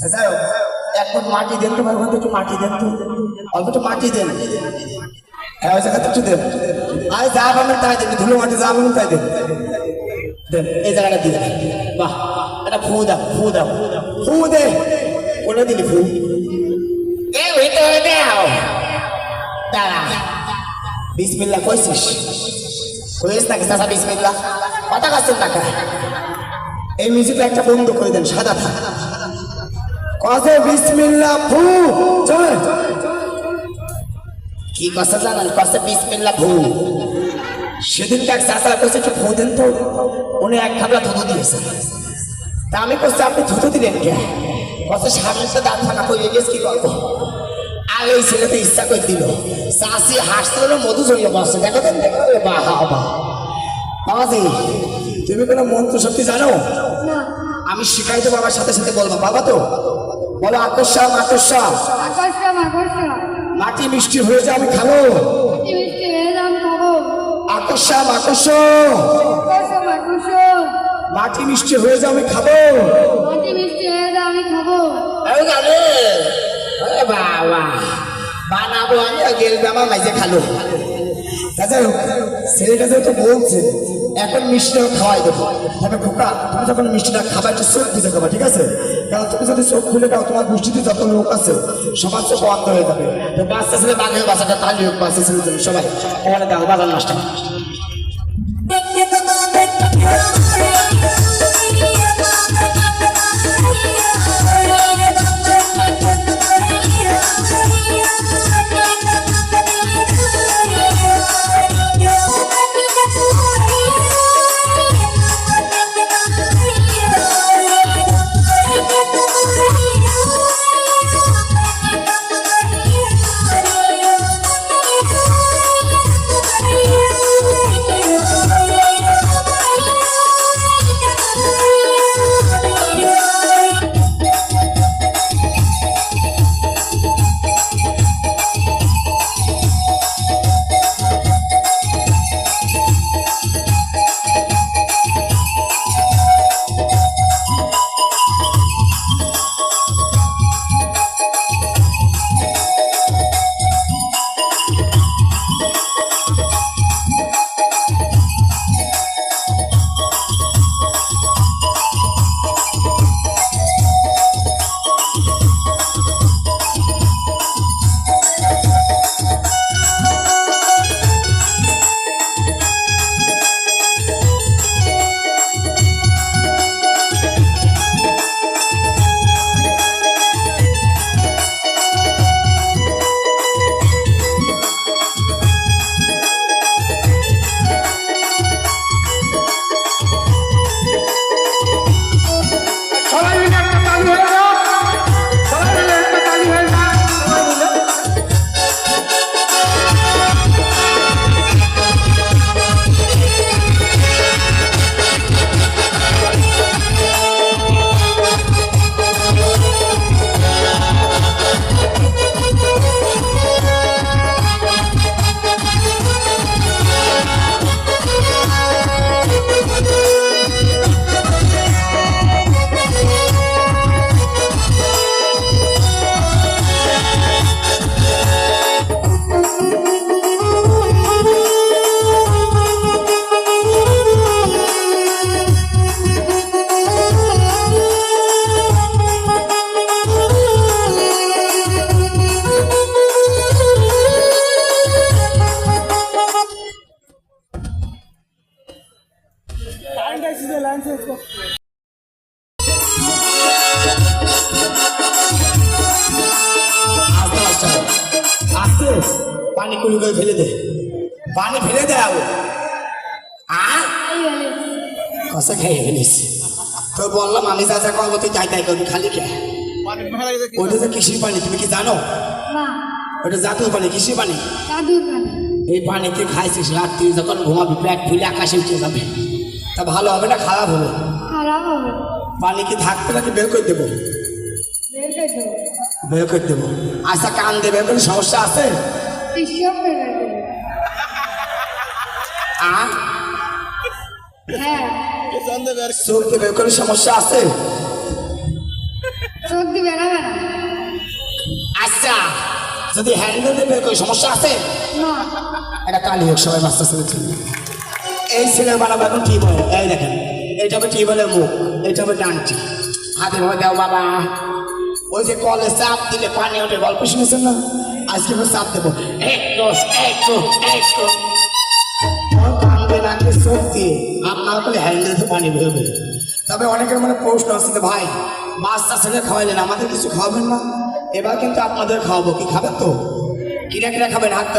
যাই হোক, এক ফুট মাটি দেন তো ভাই একটু মাটি দেন তো। অল্প একটু মাটি দেন। হ্যাঁ ওই জায়গাতে একটু দেন। আর যা পাবেন তাই দেন ধুলো মাটি যা পাবেন তাই দেন। দেন এই জায়গাটা দিয়ে বাহ এটা ফু দাও ফু দাও। ফু দে কোনে দিলি ফু। এ ভিতরে দাও। দাঁড়া। বিসমিল্লা কইছিস? কইস নাকি চাচা বিসমিল্লা কথা কাছেন টাকা এই মিউজিকটা একটা বন্ধ করে দেন সাদা থাক। কসে বিসমিল্লা ফু চল। কি কথা জানেন? কসে বিসমিল্লা ফু। সেদিন এক চাচা কইছে একটু ফু দেন তো। উনি এক খাবলা ধুধু দিয়েছে। তা আমি কইছি আপনি ধুধু দিলেন কে? কসে সামনে তো দাঁত ফাঁকা করে গেছে কি করব? আর এই ছেলেতে ইচ্ছা করে দিল। চাষি হাসতে হলো মধু জড়িয়ে বসছে। দেখো দেন দেখো বাহ বাহ বাবাজি তুমি কোনো মন্ত্র শক্তি জানো? না। আমি শিখাই তো বাবার সাথে সাথে বলব। বাবা তো? বলো আকর্ষা আকর্ষা। আকর্ষণ আকর্ষণ মাটি মিষ্টি হয়ে যা আমি খাব মিষ্টি হয়ে খাব। আকর্ষণ আকর্ষণ মাটি মিষ্টি হয়ে যা আমি খাব। মাটি মিষ্টি হয়ে খাব। এই গানে। আরে বাবা। বানাবো আমি গেলবে আমার মাইজে খালো। দাদা ছেলেটা যেহেতু বলছে, এখন মিষ্টিটা খাওয়াই দেবো। তবে খোকা, তুমি যখন মিষ্টিটা খাবা, একটু চোখ বুঝে খাবা ঠিক আছে? কারণ তুমি যদি চোখ খুলে দাও, তোমার গোষ্ঠীতে যত লোক আছে, সবার চোখ বন্ধ হয়ে যাবে। বাচ্চা ছেলে বাঘের বাচ্চাটা তালি হোক, বাচ্চা ছেলে সবাই। ওখানে দাও, বাজার নষ্ট। কষা খেয়ে ফেলিস তো বললাম আমি যা করব তুই তাই তাই করবি খালি কে? ওইটা তো কৃষির পানি তুমি কি জানো? ওটা জাতীয় পানি কৃষি পানি? এই পানিতে খাইছিস রাত্রি যখন ঘুমাবি পেট ফুলে আকাশে উঠে যাবে। তা ভালো হবে না খারাপ হবে? পানি কি থাকবে নাকি বের করে দেবো? বের করে দেবো। আচ্ছা কান দেবে কোনো সমস্যা আছে? হ্যাঁ। চোখ দেবে কোনো সমস্যা আছে? চোখ দিবে না। আচ্ছা যদি হ্যান্ডেল দেবে কোনো সমস্যা আছে? না। এটা কালি হোক সবাই ছেলে এই ছেলে বানাবো এখন টিউবওয়েল এই দেখেন এইটা হবে টিউবওয়েলের মুখ? এইটা হবে ডানটি। হাতে ভাবে দাও বাবা। ওই যে কলে চাপ দিলে পানি ওঠে গল্প শুনেছেন না? আজকে চাপ দেবো। একটু একটু কান্দে নাকে চোখ দিয়ে আপনার করে হ্যান্ডেল পানি বেরোবে তবে অনেকের মনে প্রশ্ন যে, ভাই, বাচ্চা ছেলে খাওয়াইলেন, আমাদের কিছু খাওয়াবেন না? এবার কিন্তু আপনাদের খাওয়াবো, কি খাবেন তো? কিনা কিনা খাবেন, হাত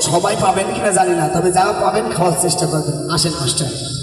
সবাই পাবেন কিনা জানি না, তবে যারা পাবেন খাওয়ার চেষ্টা করবেন। আসেন, মাস্টার।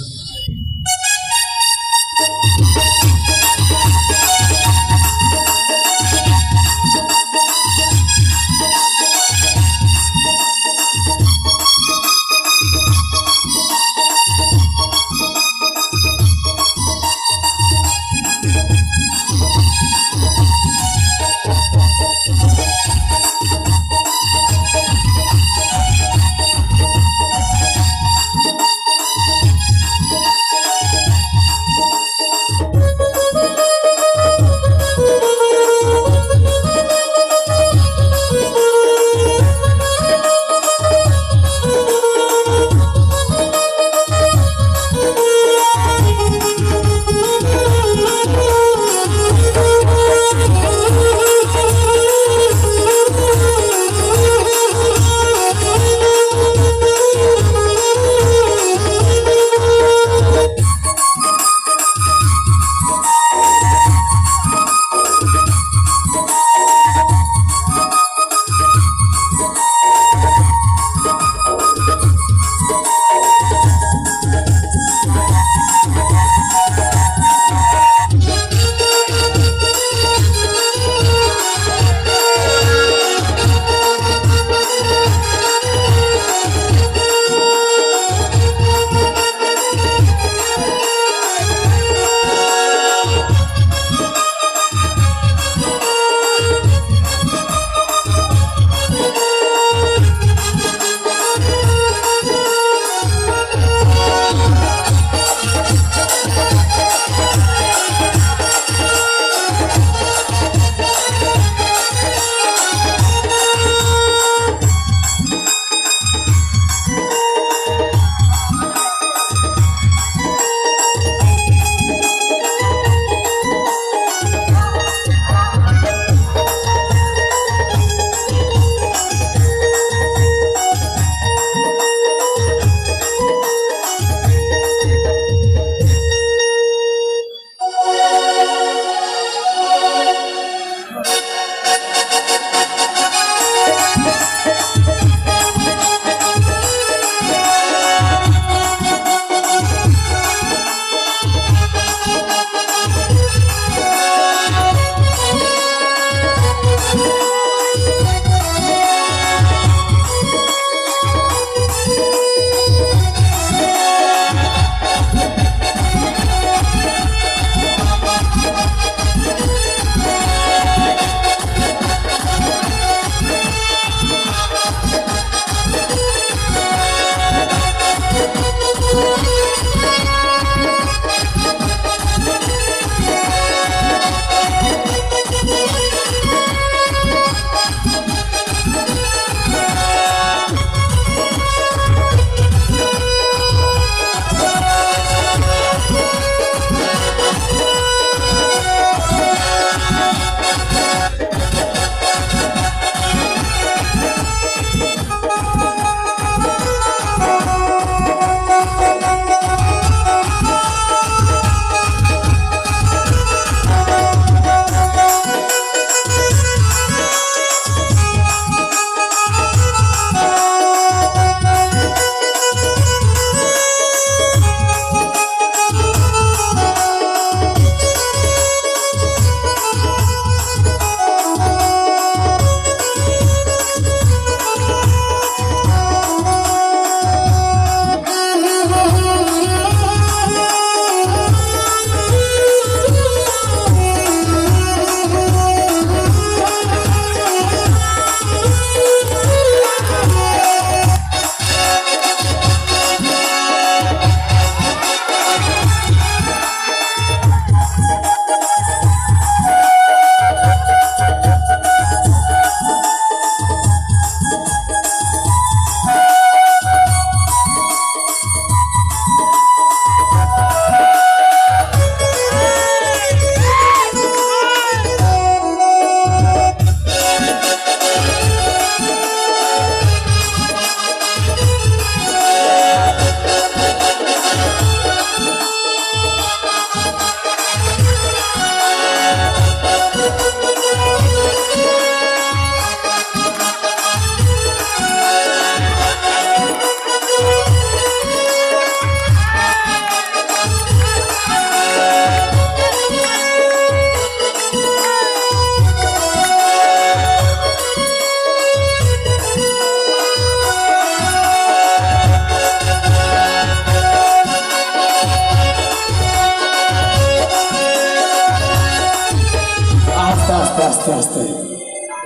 আস্তে আস্তে আস্তে আস্তে।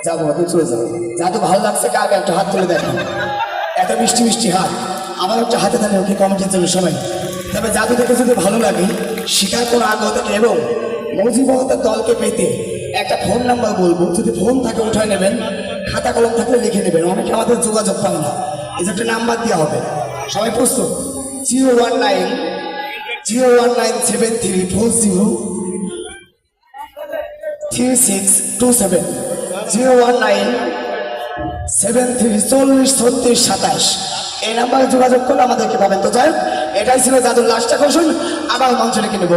যাব তুমি চলে যাব যা তো ভালো লাগছে কাকে একটা হাত তুলে দেখেন এত মিষ্টি মিষ্টি হাত। আমার একটা হাতে থাকে ওকে কমিটির জন্য সবাই তবে জাদু দেখে যদি ভালো লাগে কোনো আগ্রহ থাকে এবং মজিবতার দলকে পেতে একটা ফোন নাম্বার বলব। যদি ফোন থাকে, উঠায় নেবেন। খাতা কলম থাকলে লিখে নেবেন। অনেকে আমাদের যোগাযোগ পায় না। এই যে একটা নাম্বার দেওয়া হবে। সবাই প্রস্তুত? Zero one nine, zero one nine seven three four zero three six two seven zero one nine seven three চল্লিশ ছত্রিশ সাতাশ এই নাম্বারে যোগাযোগ করলে আমাদেরকে পাবেন তো যাই এটাই ছিল যাদের লাস্টটা কৌশল আবার মঞ্চ রেখে নেব